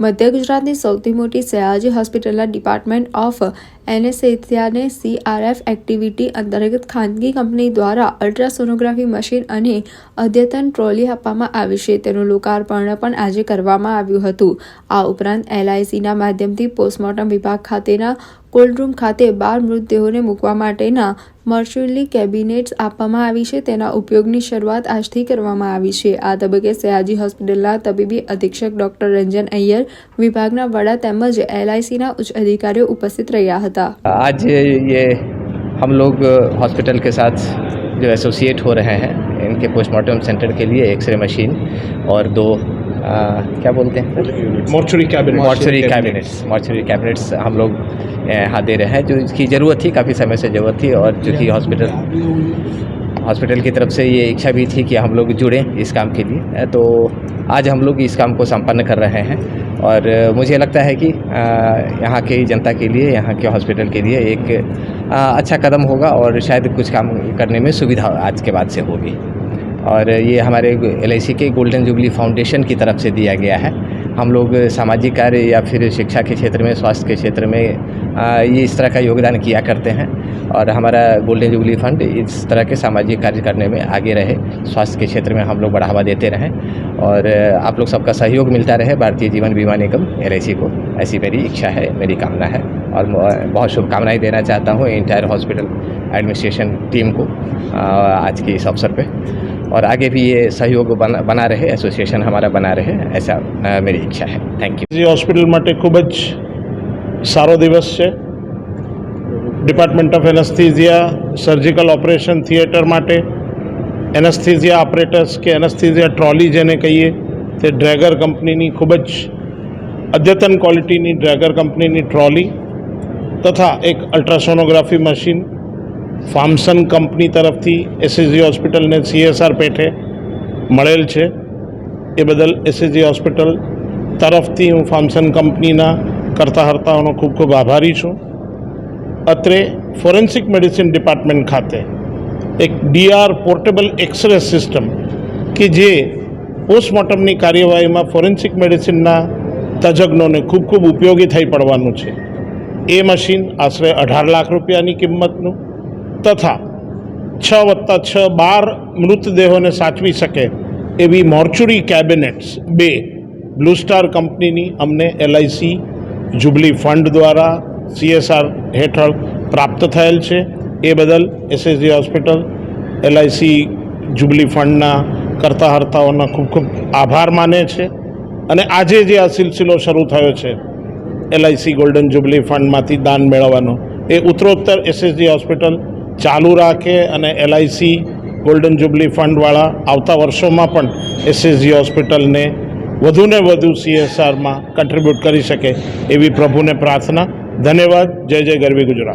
મધ્ય ગુજરાતની સૌથી મોટી સયાજી હોસ્પિટલના ડિપાર્ટમેન્ટ ઓફ એનેસ્થેસિયાને સીઆરએફ એક્ટિવિટી અંતર્ગત ખાનગી કંપની દ્વારા અલ્ટ્રાસોનોગ્રાફી મશીન અને અદ્યતન ટ્રોલી આપવામાં આવી છે. તેનું લોકાર્પણ પણ આજે કરવામાં આવ્યું હતું. આ ઉપરાંત એલઆઈસીના માધ્યમથી પોસ્ટમોર્ટમ વિભાગ ખાતેના કોલ્ડ રૂમ ખાતે બાર મૃતદેહોને મૂકવા માટેના મર્ચ્યુઅલી કેબિનેટ્સ આપવામાં આવી છે તેના ઉપયોગની શરૂઆત આજથી કરવામાં આવી છે આ તબક્કે સયાજી હોસ્પિટલના તબીબી અધિક્ષક ડોક્ટર રંજન અય્યર વિભાગના વડા તેમજ એલઆઈસીના ઉચ્ચ અધિકારીઓ ઉપસ્થિત રહ્યા હતા आज ये हम लोग हॉस्पिटल के साथ जो एसोसिएट हो रहे हैं इनके पोस्टमार्टम सेंटर के लिए एक्सरे मशीन और दो आ, क्या बोलते हैं mortuary cabinet mortuary cabinets mortuary cabinets हम लोग यहाँ दे रहे हैं जो इसकी ज़रूरत थी काफ़ी समय से ज़रूरत थी और चूँकि हॉस्पिटल हॉस्पिटल की तरफ़ से ये इच्छा भी थी कि हम लोग जुड़ें इस काम के लिए। तो आज हम लोग इस काम को संपन्न कर रहे हैं और मुझे लगता है कि यहाँ की जनता के लिए यहाँ के हॉस्पिटल के लिए एक अच्छा कदम होगा और शायद कुछ काम करने में सुविधा आज के बाद से होगी। और ये हमारे एल के गोल्डन जुबली फाउंडेशन की तरफ़ से दिया गया है। हम लोग सामाजिक कार्य या फिर शिक्षा के क्षेत्र में, स्वास्थ्य के क्षेत्र में ये इस तरह का योगदान किया करते हैं। और हमारा गोल्डन जुबली फंड इस तरह के सामाजिक कार्य करने में आगे रहे। स्वास्थ्य के क्षेत्र में हम लोग बढ़ावा देते रहें और आप लोग सबका सहयोग मिलता रहे। भारतीय जीवन बीमा निगम एल को। ऐसी मेरी इच्छा है, मेरी कामना है। और बहुत शुभकामनाएँ देना चाहता हूँ इंटायर हॉस्पिटल एडमिनिस्ट्रेशन टीम को आज के इस अवसर पे। और आगे भी ये सहयोग बना बना रहे एसोसिएशन हमारा बना रहे ऐसा आ, मेरी इच्छा है थैंक यू જે હોસ્પિટલ માટે ખૂબ જ સારો દિવસ છે department of anaesthesia surgical operation theatre માટે એનેસ્થીઝિયા ઓપરેટર્સ કે એનેસ્થીઝિયા ટ્રોલી જેને કહીએ તે ડ્રેગર કંપનીની ખૂબ જ અદ્યતન ક્વોલિટીની ડ્રેગર કંપનીની ટ્રોલી તથા એક અલ્ટ્રાસોનોગ્રાફી મશીન ફાર્મસન કંપની તરફથી એસએસજી હોસ્પિટલને સીએસઆર પેઠે મળેલ છે. એ બદલ એસએસજી હોસ્પિટલ તરફથી હું ફાર્મસન કંપનીના કરતા હર્તાઓનો ખૂબ ખૂબ આભારી છું. અત્રે ફોરેન્સિક મેડિસિન ડિપાર્ટમેન્ટ ખાતે એક ડીઆર પોર્ટેબલ એક્સરે સિસ્ટમ કે જે પોસ્ટમોર્ટમની કાર્યવાહીમાં ફોરેન્સિક મેડિસિનના તજજ્ઞોને ખૂબ ખૂબ ઉપયોગી થઈ પડવાનું છે. એ મશીન આશરે અઢાર લાખ રૂપિયાની કિંમતનું તથા છ વત્તા છ બાર મૃતદેહોને સાચવી શકે એવી મોર્ચુરી કેબિનેટ્સ બે બ્લુ સ્ટાર કંપનીની અમને એલઆઈસી જુબલી ફંડ દ્વારા સીએસઆર હેઠળ પ્રાપ્ત થયેલ છે. એ બદલ એસએસજી હોસ્પિટલ એલઆઈસી જુબલી ફંડના કરતા હર્તાઓના ખૂબ ખૂબ આભાર માને છે. અને આજે જે આ સિલસિલો શરૂ થયો છે એલઆઈસી ગોલ્ડન જુબલી ફંડમાંથી દાન મેળવવાનો, એ ઉત્તરોત્તર એસએસજી હોસ્પિટલ ચાલુ રાખે અને એલઆઈસી ગોલ્ડન જુબલી ફંડવાળા આવતા વર્ષોમાં પણ એસએસજી હોસ્પિટલને વધુને વધુ સીએસઆરમાં કન્ટ્રીબ્યુટ કરી શકે એવી પ્રભુને પ્રાર્થના. ધન્યવાદ. જય જય ગરવી ગુજરાત.